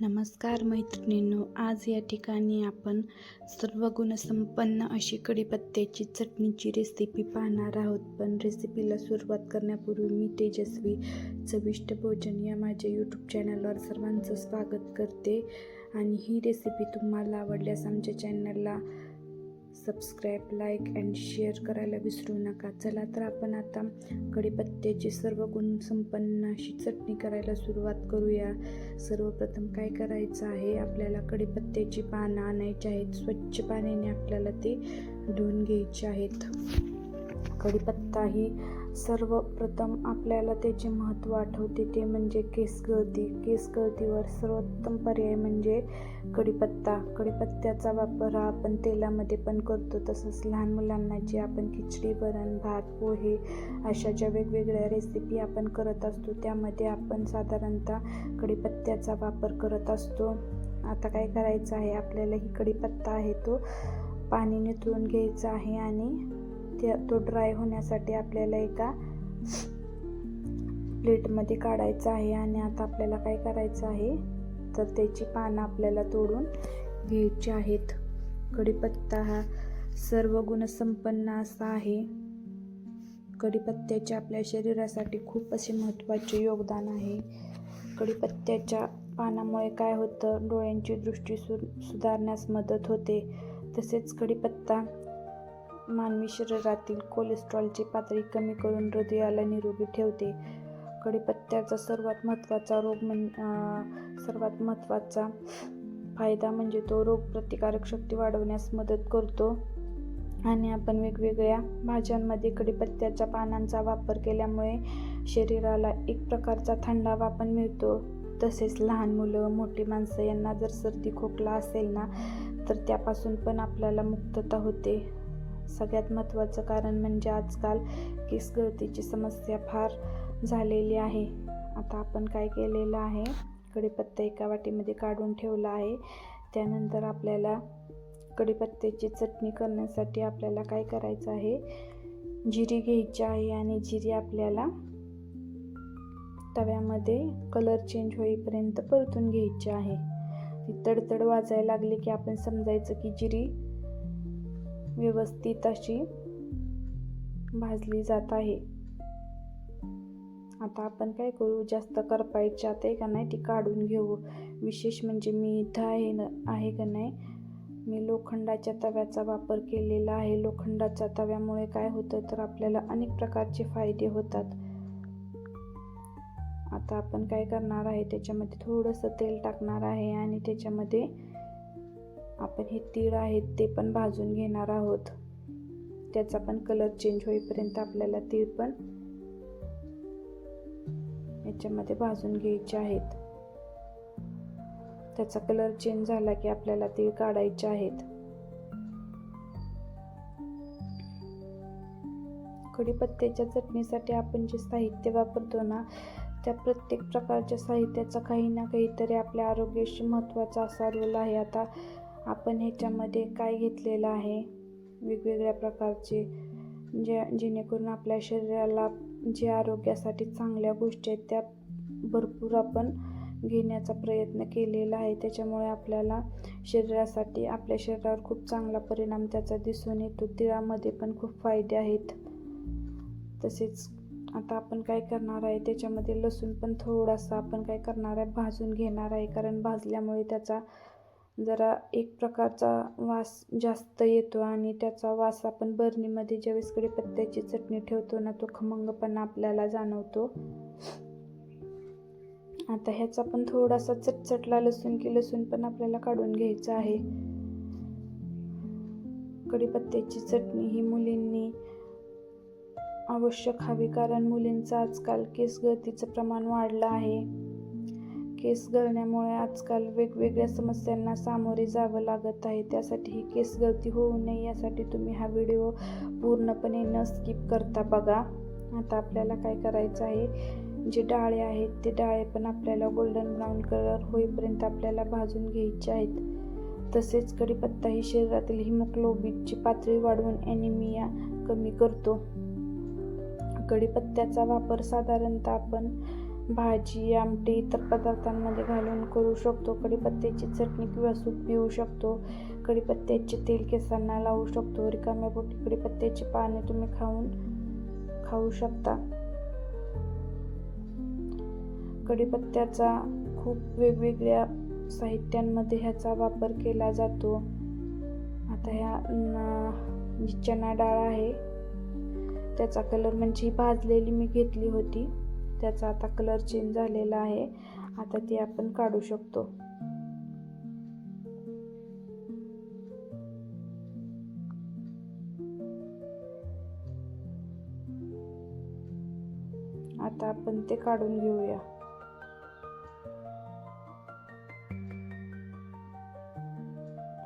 नमस्कार मैत्रिणींनो आज या ठिकाणी आपण सर्व गुणसंपन्न अशी कढीपत्त्याची चटणीची रेसिपी पाहणार आहोत. पण रेसिपीला सुरुवात करण्यापूर्वी मी तेजस्वी चविष्ट भोजन या माझ्या यूट्यूब चॅनलवर सर्वांचं स्वागत करते. आणि ही रेसिपी तुम्हाला आवडल्यास आमच्या चॅनलला सबस्क्राईब लाईक अँड शेअर करायला विसरू नका. चला तर आपण आता कढीपत्त्याची सर्व गुणसंपन्न अशी चटणी करायला सुरुवात करूया. सर्वप्रथम काय करायचं आहे? आपल्याला कढीपत्त्याची पानं आणायची आहेत. स्वच्छ पाण्याने आपल्याला ते धुवून घ्यायचे आहेत. कढीपत्ता ही सर्वप्रथम आपल्याला त्याचे महत्त्व आठवते ते म्हणजे केस गळती. केस गळतीवर सर्वोत्तम पर्याय म्हणजे कढीपत्ता कढीपत्त्याचा वापर हा आपण तेलामध्ये पण करतो. तसंच लहान मुलांना जे आपण खिचडी वरण भात पोहे अशा ज्या वेगवेगळ्या रेसिपी आपण करत असतो त्यामध्ये आपण साधारणतः कढीपत्त्याचा वापर करत असतो. आता काय करायचं आहे? आपल्याला ही कढीपत्ता आहे तो पाणी निथळून घ्यायचा आहे आणि त्या तो ड्राय होण्यासाठी आपल्याला एका प्लेटमध्ये काढायचा आहे आणि आता आपल्याला काय करायचं आहे तर त्याची पानं आपल्याला तोडून घ्यायची आहेत. कढीपत्ता हा सर्व गुणसंपन्न असा आहे. कढीपत्त्याचे आपल्या शरीरासाठी खूप असे महत्त्वाचे योगदान आहे. कढीपत्त्याच्या पानामुळे काय होतं डोळ्यांची दृष्टी सु सुधारण्यास मदत होते. तसेच कढीपत्ता मानवी शरीरातील कोलेस्ट्रॉलची पातळी कमी करून हृदयाला निरोगी ठेवते. कढीपत्त्याचा सर्वात महत्त्वाचा रोग म्हण सर्वात महत्त्वाचा फायदा म्हणजे तो रोगप्रतिकारक शक्ती वाढवण्यास मदत करतो. आणि आपण वेगवेगळ्या भाज्यांमध्ये कढीपत्त्याच्या पानांचा वापर केल्यामुळे शरीराला एक प्रकारचा थंडावा पण मिळतो. तसेच लहान मुलं मोठी माणसं यांना जर सर्दी खोकला असेल ना तर त्यापासून पण आपल्याला मुक्तता होते. सगळ्यात महत्त्वाचं कारण म्हणजे आजकाल केस गळतीची समस्या फार झालेली आहे. आता आपण काय केलेलं आहे? कढीपत्ता एका वाटीमध्ये काढून ठेवला आहे. त्यानंतर आपल्याला कढीपत्त्याची चटणी करण्यासाठी आपल्याला काय करायचं आहे? जिरी घ्यायची आहे आणि जिरी आपल्याला तव्यामध्ये कलर चेंज होईपर्यंत परतून घ्यायची आहे. ती तडतड वाजायला लागली की आपण समजायचं की जिरी व्यवस्थित अशी भाजली जात आहे. आता आपण काय करू? जास्त करपायची आता आहे का नाही ती काढून घेऊ. विशेष म्हणजे मी इथं आहे ना आहे का नाही? मी लोखंडाच्या तव्याचा वापर केलेला आहे. लोखंडाच्या तव्यामुळे काय होतं तर आपल्याला अनेक प्रकारचे फायदे होतात. आता आपण काय करणार आहे? त्याच्यामध्ये थोडंसं तेल टाकणार आहे आणि त्याच्यामध्ये आपण हे तीळ आहेत ते पण भाजून घेणार आहोत. त्याचा पण कलर चेंज होईपर्यंत आपल्याला तीळ पण याच्यामध्ये भाजून घ्यायचे आहेत. त्याचा कलर चेंज झाला की आपल्याला तीळ काढायचे आहेत. कढीपत्त्याच्या चटणीसाठी आपण जे साहित्य वापरतो ना त्या प्रत्येक प्रकारच्या साहित्याचा काही ना काहीतरी आपल्या आरोग्याशी महत्त्वाचा असा रोल आहे. आता आपण ह्याच्यामध्ये काय घेतलेलं आहे? वेगवेगळ्या प्रकारचे जे जेणेकरून आपल्या शरीराला जे आरोग्यासाठी चांगल्या गोष्टी आहेत त्या भरपूर आपण घेण्याचा प्रयत्न केलेला आहे. त्याच्यामुळे आपल्याला शरीरासाठी आपल्या शरीरावर खूप चांगला परिणाम त्याचा दिसून येतो. तिळामध्ये पण खूप फायदे आहेत. तसेच आता आपण काय करणार आहे त्याच्यामध्ये लसूण पण थोडासा आपण काय करणार आहे भाजून घेणार आहे. कारण भाजल्यामुळे त्याचा जरा एक प्रकारचा वास जास्त येतो आणि त्याचा वास आपण बरणीमध्ये ज्यावेळेस कढीपत्त्याची चटणी ठेवतो ना तो खमंगपणा आपल्याला जाणवतो. आता ह्याचा पण थोडासा चटचटला लसूण की लसूण पण आपल्याला काढून घ्यायचं आहे. कढीपत्त्याची चटणी ही मुलींनी आवश्यक हवी कारण मुलींचं आजकाल केस गळतीचं प्रमाण वाढलं आहे. केस गळण्यामुळे आजकाल वेगवेगळ्या समस्यांना सामोरे जावं लागत आहे. त्यासाठी ही केस गळती होऊ नये यासाठी तुम्ही हा व्हिडिओ पूर्णपणे न स्किप करता बघा. आता आपल्याला काय करायचं आहे? जे डाळे आहेत ते डाळे पण आपल्याला गोल्डन ब्राऊन कलर होईपर्यंत आपल्याला भाजून घ्यायचे आहेत. तसेच कढीपत्ता ही शरीरातील हिमोग्लोबिनची पातळी वाढवून ॲनिमिया कमी करतो. कढीपत्त्याचा वापर साधारणतः आपण भाजी आमटी इतर पदार्थांमध्ये घालून करू शकतो. कढीपत्त्याची चटणी किंवा सूप पिऊ शकतो. कढीपत्त्याचे तेल केसांना लावू शकतो. रिकाम्या पोटी कढीपत्त्याची पाने तुम्ही खाऊन खाऊ शकता. कढीपत्त्याचा खूप वेगवेगळ्या साहित्यांमध्ये ह्याचा वापर केला जातो. आता ह्या जी चना डाळ आहे त्याचा कलर म्हणजे भाजलेली मी घेतली होती. त्याचा आता कलर चेंज झालेला आहे. आता ती आपण काढू शकतो. आता आपण ते काढून घेऊया.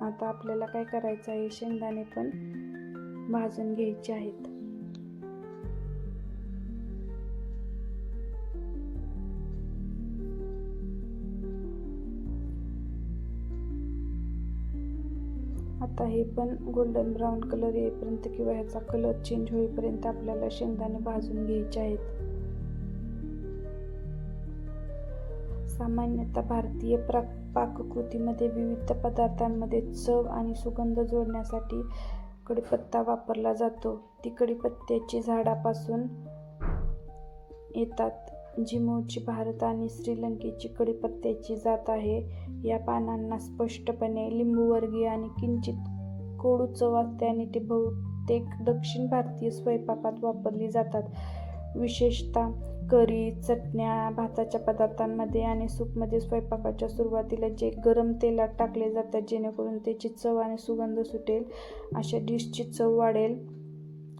आता आपल्याला काय करायचं आहे? शेंगदाणे पण भाजून घ्यायचे आहेत. आता हे पण गोल्डन ब्राऊन कलर येईपर्यंत किंवा ह्याचा कलर चेंज होईपर्यंत आपल्याला शेंगदाणे भाजून घ्यायचे आहेत. सामान्यतः भारतीय प्रा पाककृतीमध्ये विविध पदार्थांमध्ये चव आणि सुगंध जोडण्यासाठी कढीपत्ता वापरला जातो. ती कडीपत्त्याची झाडापासून येतात. मूळची भारत आणि श्रीलंकेची कढीपत्त्याची जात आहे. या पानांना स्पष्टपणे लिंबूवर्गीय आणि किंचित कोडू चव असते आणि ते बहुतेक दक्षिण भारतीय स्वयंपाकात वापरली जातात. विशेषतः करी चटण्या भाताच्या पदार्थांमध्ये आणि सूपमध्ये स्वयंपाकाच्या सुरुवातीला जे गरम तेलात टाकले जातात जेणेकरून त्याची चव आणि सुगंध सुटेल अशा डिशची चव वाढेल.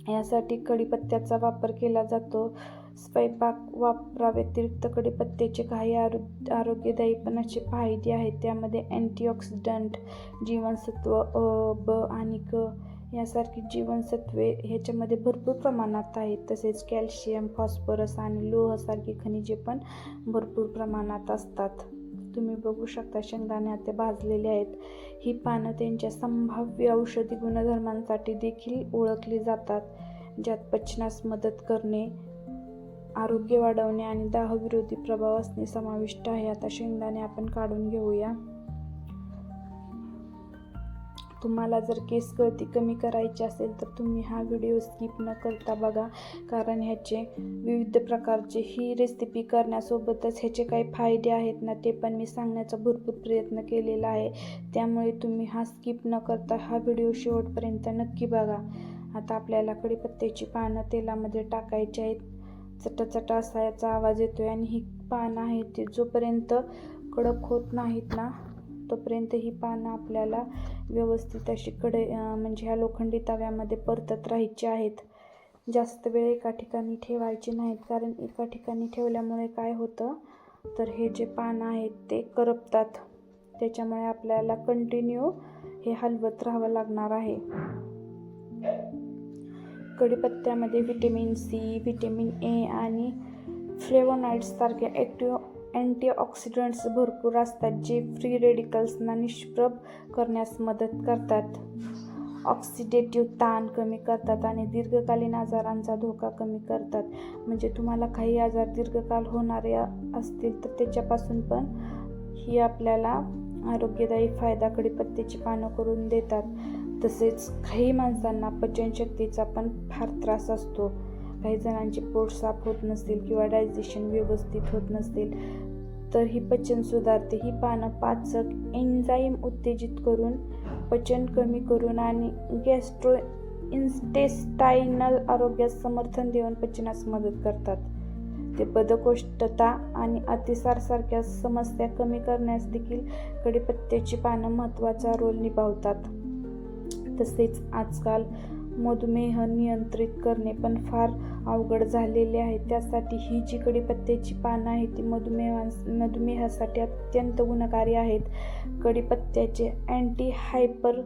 यासाठी कढीपत्त्याचा वापर केला जातो. स्वयंपाक वापराव्यतिरिक्त कडीपत्त्याचे काही आरो आरोग्यदायी पण असे फायदे आहेत. त्यामध्ये अँटीऑक्सिडंट जीवनसत्व अ ब आणि क यासारखी जीवनसत्वे ह्याच्यामध्ये भरपूर प्रमाणात आहेत. तसेच कॅल्शियम फॉस्फरस आणि लोहसारखी खनिजे पण भरपूर प्रमाणात असतात. तुम्ही बघू शकता शेंगदाणे ते भाजलेले आहेत. ही पानं त्यांच्या संभाव्य औषधी गुणधर्मांसाठी देखील ओळखली जातात ज्यात पचनास मदत करणे आरोग्य वाढवणे आणि दाहविरोधी प्रभाव असणे समाविष्ट आहे. आता शेंगदाणे आपण काढून घेऊया. तुम्हाला जर केस गळती कमी करायची असेल तर तुम्ही हा व्हिडिओ स्किप न करता बघा. कारण ह्याचे विविध प्रकारचे ही रेसिपी करण्यासोबतच ह्याचे काही फायदे आहेत ना ते पण मी सांगण्याचा भरपूर प्रयत्न केलेला आहे. त्यामुळे तुम्ही हा स्किप न करता हा व्हिडिओ शेवटपर्यंत नक्की बघा. आता आपल्याला कढीपत्त्याची पानं तेलामध्ये टाकायची आहेत. चटाचटा असा याचा आवाज येतोय आणि ही पानं आहेत ती जोपर्यंत कडक होत नाहीत ना तोपर्यंत ही पानं आपल्याला व्यवस्थित अशी कडे म्हणजे ह्या लोखंडी तव्यामध्ये परतत राहायची आहेत. जास्त वेळ एका ठिकाणी ठेवायची नाहीत कारण एका ठिकाणी ठेवल्यामुळे काय होतं? तर हे जे पानं आहेत ते करपतात. त्याच्यामुळे आपल्याला कंटिन्यू हे हलवत राहावं लागणार आहे. कढीपत्त्यामध्ये व्हिटॅमिन सी व्हिटॅमिन ए आणि फ्लेवोनाइड्ससारखे ॲक्टिव्ह अँटीऑक्सिडंट्स भरपूर असतात जे फ्री रेडिकल्सना निष्प्रभ करण्यास मदत करतात. ऑक्सिडेटिव्ह ताण कमी करतात आणि दीर्घकालीन आजारांचा धोका कमी करतात. म्हणजे तुम्हाला काही आजार दीर्घकाल होणारे असतील तर त्याच्यापासून पण ही आपल्याला आरोग्यदायी फायदा कढीपत्त्याची पानं करून देतात. तसेच काही माणसांना पचनशक्तीचा पण फार त्रास असतो. काही जणांचे पोट साफ होत नसतील किंवा डायजेशन व्यवस्थित होत नसतील तर ही पचन सुधारते. ही पानं पाचक एन्झाईम उत्तेजित करून पचन कमी करून आणि गॅस्ट्रो इन्स्टेस्टायनल आरोग्यास समर्थन देऊन पचनास मदत करतात. ते बदकोष्ठता आणि अतिसारसारख्या समस्या कमी करण्यास देखील कडीपत्त्याची पानं महत्त्वाचा रोल निभावतात. तसेच आजकाल मधुमेह नियंत्रित करणे पण फार अवघड झालेले आहे. त्यासाठी ही जी कढीपत्त्याची पानं आहेत ती मधुमेहा मधुमेहासाठी अत्यंत गुणकारी आहेत. कढीपत्त्याचे अँटी हायपर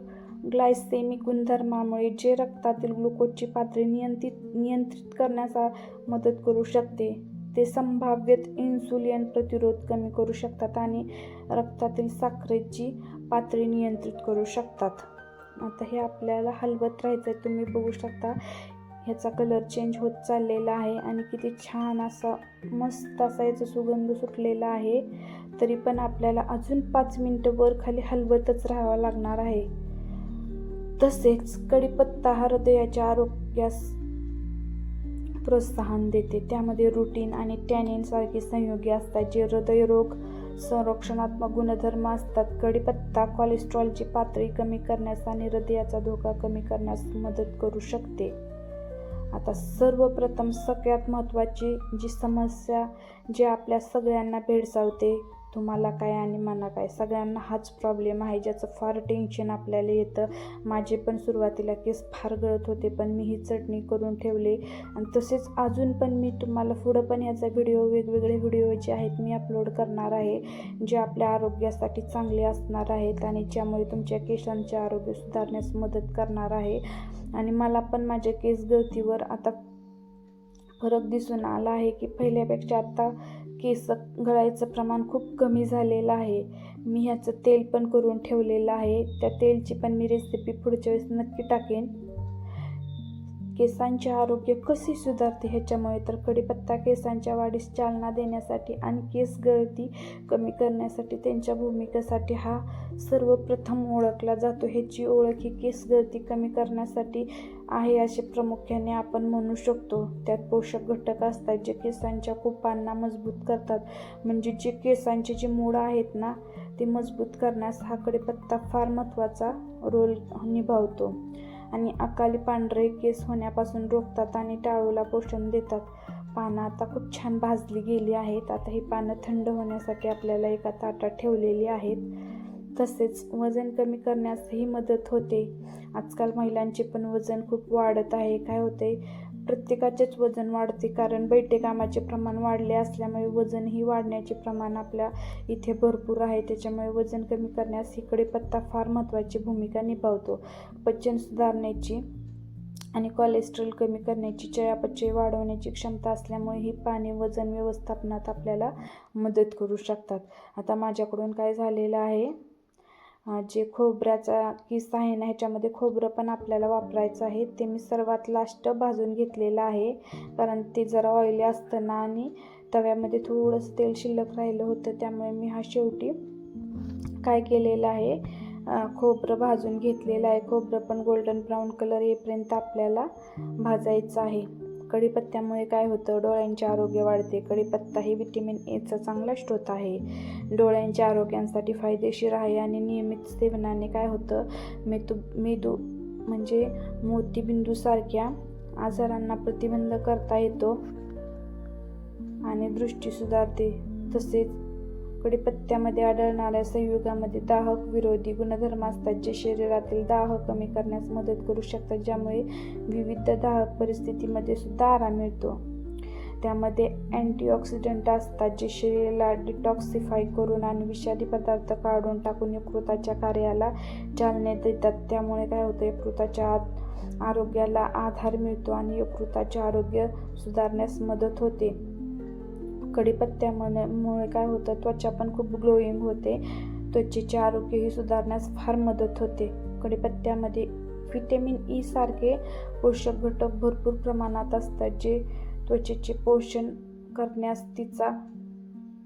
ग्लायसेमिक गुणधर्मामुळे जे रक्तातील ग्लुकोजची पातळी नियंत्रित नियंत्रित करण्यास मदत करू शकते ते संभाव्यत इन्सुलिन प्रतिरोध कमी करू शकतात आणि रक्तातील साखरेची पातळी नियंत्रित करू शकतात. आता हे आपल्याला हलवत राहायचं आहे तुम्ही बघू शकता. ह्याचा कलर चेंज होत चाललेला आहे आणि किती छान असा मस्त असा याचा सुगंध सुटलेला आहे. तरी पण आपल्याला अजून पाच मिनटं वर खाली हलवतच राहावं लागणार आहे. तसेच कढीपत्ता हा हृदयाच्या आरोग्यास प्रोत्साहन देते. त्यामध्ये रुटीन आणि टॅनिनसारखे संयोगी असतात जे हृदयरोग संरक्षणात्मक गुणधर्म असतात. कढीपत्ता कोलेस्ट्रॉलची पातळी कमी करण्यास आणि हृदयाचा धोका कमी करण्यास मदत करू शकते. आता सर्वप्रथम सगळ्यात महत्त्वाची जी समस्या जी आपल्या सगळ्यांना भेडसावते तुम्हाला काय आणि मला काय? सगळ्यांना हाच प्रॉब्लेम आहे ज्याचं फार टेन्शन आपल्याला येतं. माझे पण सुरुवातीला केस फार गळत होते पण मी ही चटणी करून ठेवले. आणि तसेच अजून पण मी तुम्हाला पुढं पण याचा व्हिडिओ वेगवेगळे व्हिडिओ जे आहेत मी अपलोड करणार आहे जे आपल्या आरोग्यासाठी चांगले असणार आहेत आणि ज्यामुळे तुमच्या केसांचे आरोग्य सुधारण्यास मदत करणार आहे. आणि मला पण माझ्या केस गळतीवर आता फरक दिसून आला आहे की पहिल्यापेक्षा आता केस गळायचं प्रमाण खूप कमी झालेलं आहे. मी ह्याचं तेल पण करून ठेवलेलं आहे. त्या तेलची पण मी रेसिपी पुढच्या वेळेस नक्की टाकेन. केसांचे आरोग्य कसे सुधारते ह्याच्यामुळे तर कढीपत्ता केसांच्या वाढीस चालना देण्यासाठी आणि केस गळती कमी करण्यासाठी त्यांच्या भूमिकेसाठी हा सर्वप्रथम ओळखला जातो. ह्याची ओळख ही केस गळती कमी करण्यासाठी आहे असे प्रामुख्याने आपण म्हणू शकतो. त्यात पोषक घटक असतात जे केसांच्या कुपांना मजबूत करतात. म्हणजे जे केसांचे जे मूळ आहेत ना ते मजबूत करण्यास हा कडेपत्ता फार महत्त्वाचा रोल निभावतो. आणि अकाली पांढरे केस होण्यापासून रोखतात आणि टाळूला पोषण देतात. पानं आता खूप छान भाजली गेली आहेत. आता ही पानं थंड होण्यासाठी आपल्याला एका ताटात ठेवलेली आहेत. तसेच वजन कमी करण्यासही मदत होते. आजकाल महिलांचे पण वजन खूप वाढत आहे. काय होते प्रत्येकाचेच वजन वाढते कारण बैठे कामाचे प्रमाण वाढले असल्यामुळे वजनही वाढण्याचे प्रमाण आपल्या इथे भरपूर आहे. त्याच्यामुळे वजन कमी करण्यास इकडे पत्ता फार महत्त्वाची भूमिका निभावतो. पचन सुधारण्याची आणि कोलेस्ट्रॉल कमी करण्याची चयापचय वाढवण्याची क्षमता असल्यामुळे ही पाणी वजन व्यवस्थापनात आपल्याला मदत करू शकतात. आता माझ्याकडून काय झालेलं आहे? जे खोबऱ्याचा किस आहे ना ह्याच्यामध्ये खोबरं पण आपल्याला वापरायचं आहे. ते मी सर्वात लास्ट भाजून घेतलेलं आहे. कारण ते जरा ऑइली असतं ना आणि तव्यामध्ये थोडंसं तेल शिल्लक राहिलं होतं त्यामुळे मी हा शेवटी काय केलेलं आहे खोबरं भाजून घेतलेलं आहे. खोबरं पण गोल्डन ब्राऊन कलर येईपर्यंत आपल्याला भाजायचं आहे. कढीपत्त्यामुळे काय होतं? डोळ्यांचे आरोग्य वाढते. कढीपत्ता ही विटॅमिन एचा चांगला स्रोत आहे. डोळ्यांच्या आरोग्यांसाठी फायदेशीर आहे आणि नियमित सेवनाने काय होतं? मेदू मेदू म्हणजे मोतीबिंदूसारख्या आजारांना प्रतिबंध करता येतो आणि दृष्टी सुधारते. तसेच कडीपत्त्यामध्ये आढळणाऱ्या संयुगामध्ये दाहक विरोधी गुणधर्म असतात जे शरीरातील दाह कमी करण्यास मदत करू शकतात ज्यामुळे विविध दाहक परिस्थितीमध्ये सुद्धा आराम मिळतो. त्यामध्ये अँटीऑक्सिडंट असतात जे शरीराला डिटॉक्सिफाय करून आणि विषारी पदार्थ काढून टाकून यकृताच्या कार्याला चालना देतात. त्यामुळे काय होतं यकृताच्या आत आरोग्याला आधार मिळतो आणि यकृताचे आरोग्य सुधारण्यास मदत होते. कडीपत्त्यामुळे काय होतं त्वचा पण खूप ग्लोईंग होते. त्वचेचे आरोग्यही सुधारण्यास फार मदत होते. कडीपत्त्यामध्ये व्हिटॅमिन ई सारखे पोषक घटक भरपूर प्रमाणात असतात जे त्वचेचे पोषण करण्यास तिचा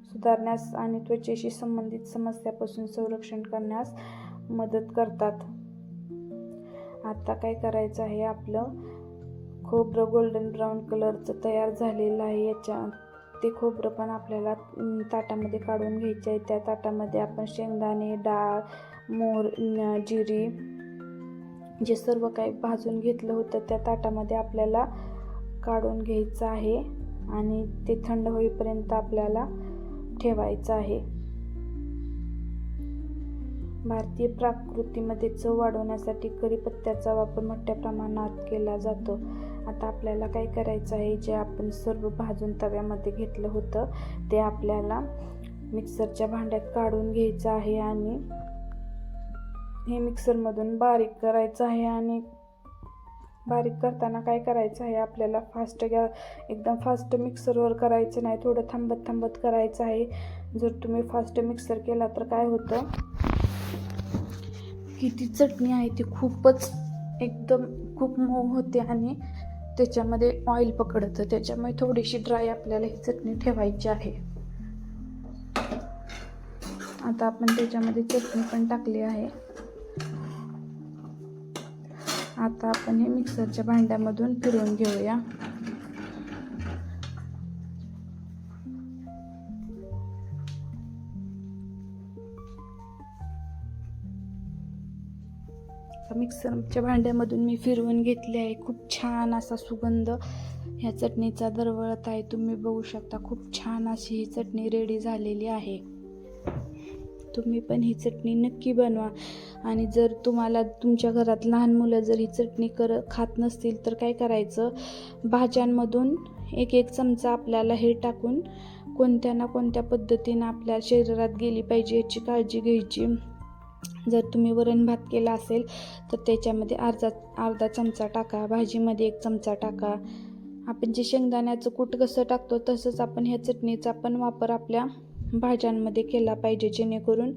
सुधारण्यास आणि त्वचेशी संबंधित समस्यापासून संरक्षण करण्यास मदत करतात. आता काय करायचं आहे आपलं खोबरं गोल्डन ब्राऊन कलरचं तयार झालेलं आहे याच्या ते खोबरं पण आपल्याला ताटामध्ये काढून घ्यायचे आहे. त्या ताटामध्ये आपण शेंगदाणे डाळ मोर जिरी जे सर्व काही भाजून घेतलं होतं त्या ताटामध्ये आपल्याला काढून घ्यायचं आहे आणि ते थंड होईपर्यंत आपल्याला ठेवायचं आहे. भारतीय प्राकृतीमध्ये चव वाढवण्यासाठी कढीपत्त्याचा वापर मोठ्या प्रमाणात केला जातो. आता आपल्याला काय करायचं आहे? जे आपण सर्व भाजून तव्यामध्ये घेतलं होतं ते आपल्याला मिक्सरच्या भांड्यात काढून घ्यायचं आहे आणि हे मिक्सरमधून बारीक करायचं आहे आणि बारीक करताना काय करायचं आहे? आपल्याला फास्ट गॅ एकदम फास्ट मिक्सरवर करायचं नाही थोडं थांबत थांबत करायचं आहे. जर तुम्ही फास्ट मिक्सर केला तर काय होतं? किती ती चटणी आहे ती खूपच एकदम खूप मऊ होते आणि त्याच्यामध्ये ऑइल पकडतं. त्याच्यामुळे थोडीशी ड्राय आपल्याला ही चटणी ठेवायची आहे. आता आपण त्याच्यामध्ये चटणी पण टाकली आहे. आता आपण हे मिक्सरच्या भांड्यामधून फिरवून घेऊया. मिक्सरच्या भांड्यामधून मी फिरवून घेतले आहे. खूप छान असा सुगंध ह्या चटणीचा दरवळत आहे. तुम्ही बघू शकता खूप छान अशी ही चटणी रेडी झालेली आहे. तुम्ही पण ही चटणी नक्की बनवा. आणि जर तुम्हाला तुमच्या घरात लहान मुलं जर ही चटणी कर खात नसतील तर काय करायचं? भाज्यांमधून एक एक चमचा आपल्याला हे टाकून कोणत्या ना कोणत्या पद्धतीनं आपल्या शरीरात गेली पाहिजे याची काळजी घ्यायची. जर तुम्ही वरण भात केला असेल तर त्याच्यामध्ये अर्धा अर्धा चमचा टाका भाजीमध्ये एक चमचा टाका. आपण जे शेंगदाण्याचं कूट कसं टाकतो तसंच आपण ह्या चटणीचा पण वापर आपल्या भाज्यांमध्ये केला पाहिजे जेणेकरून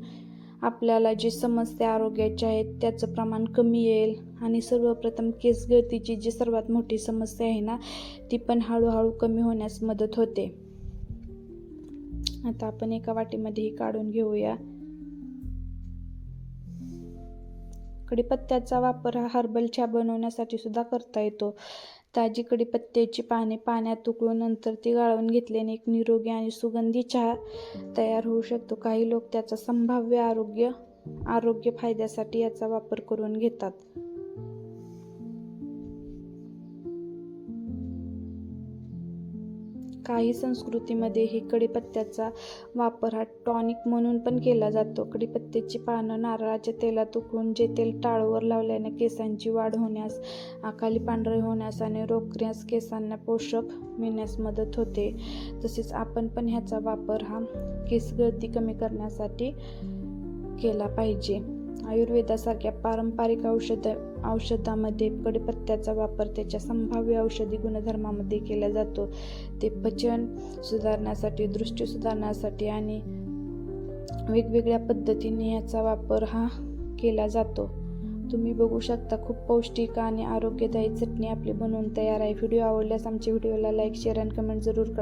आपल्याला जी समस्या आरोग्याच्या आहेत त्याचं प्रमाण कमी येईल. आणि सर्वप्रथम केस गळतीची जी सर्वात मोठी समस्या आहे ना ती पण हळूहळू कमी होण्यास मदत होते. आता आपण एका वाटीमध्ये ही काढून घेऊया. कढीपत्त्याचा वापर हा हर्बल चहा बनवण्यासाठी सुद्धा करता येतो. ताजी कढीपत्त्याची पाने पाण्यात उकळून नंतर ती गाळून घेतल्याने एक निरोगी आणि सुगंधी चहा तयार होऊ शकतो. काही लोक त्याचा संभाव्य आरोग्य आरोग्य फायद्यासाठी याचा वापर करून घेतात. काही संस्कृतीमध्ये हे कढीपत्त्याचा वापर हा टॉनिक म्हणून पण केला जातो. कढीपत्त्याची पानं नारळाच्या तेलात उकळून जे तेल टाळूवर लावल्याने केसांची वाढ होण्यास आकाली पांढरे होण्यास आणि रोखण्यास केसांना पोषक मिळण्यास मदत होते. तसेच आपण पण ह्याचा वापर हा केस गळती कमी करण्यासाठी केला पाहिजे. आयुर्वेदासारख्या पारंपरिक औषध औषधामध्ये कडीपत्त्याचा वापर त्याच्या संभाव्य औषधी गुणधर्मामध्ये केला जातो. ते पचन सुधारण्यासाठी दृष्टी सुधारण्यासाठी आणि वेगवेगळ्या पद्धतीने याचा वापर हा केला जातो. तुम्ही बघू शकता खूप पौष्टिक आणि आरोग्यदायी चटणी आपली बनवून तयार आहे. व्हिडिओ आवडल्यास आमच्या व्हिडिओला लाईक शेअर आणि कमेंट जरूर करा.